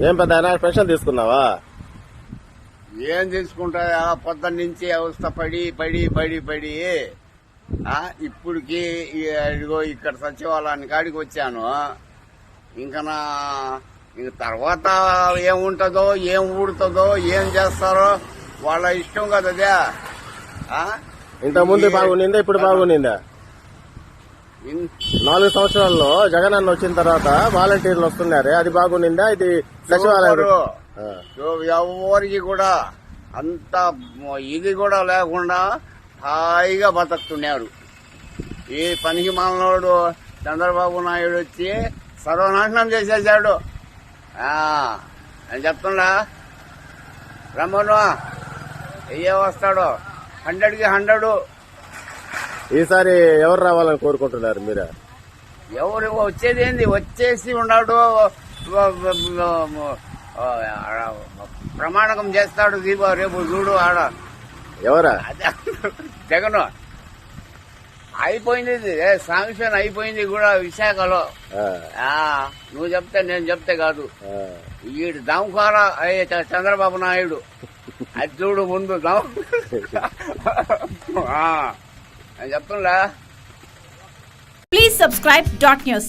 ఏం పెద్ద ఆయన? పెన్షన్ తీసుకున్నావా? ఏం తీసుకుంటా పొద్దున్న నుంచి అవస్థ పడి పడి పడి పడి. ఈ ఇదిగో ఇక్కడ సచివాలయానికి కాడికి వచ్చాను. ఇంకా నా ఇంక తర్వాత ఏముంటుందో ఏం ఊడుతుందో ఏం చేస్తారో వాళ్ళ ఇష్టం కదా? ఇంత ముందు బాగునిందా ఇప్పుడు బాగునిందా ఇన్- నాలుగు సంవత్సరాల్లో జగన్ అన్న వచ్చిన తర్వాత వాలంటీర్లు వస్తున్నారే అది బాగునిందా ఇది ఎవరికి కూడా అంత ఇది కూడా లేకుండా హాయిగా బతుకుతున్నారు. ఈ పనికి మాలనోడు చంద్రబాబు నాయుడు వచ్చి సర్వనాశనం చేసేసాడు. నేను చెప్తున్నా రమ్మను అయ్యే వస్తాడు? హండ్రెడ్కి హండ్రెడ్. ఈసారి ఎవరు రావాలని కోరుకుంటున్నారు మీరు? ఎవరు వచ్చేది ఏంది? వచ్చేసి ఉన్నాడు ప్రమాణకం చేస్తాడు దీప రేపు చూడు ఆడ. ఎవరా? జగన్. అయిపోయింది శాంక్షన్ అయిపోయింది కూడా విశాఖలో. నువ్వు చెప్తే నేను చెప్తే కాదు. ఈడు దమకార చంద్రబాబు నాయుడు. అది చూడు ముందు దమ నేను చెప్తుండా ప్లీజ్ సబ్స్క్రైబ్ డాట్ న్యూస్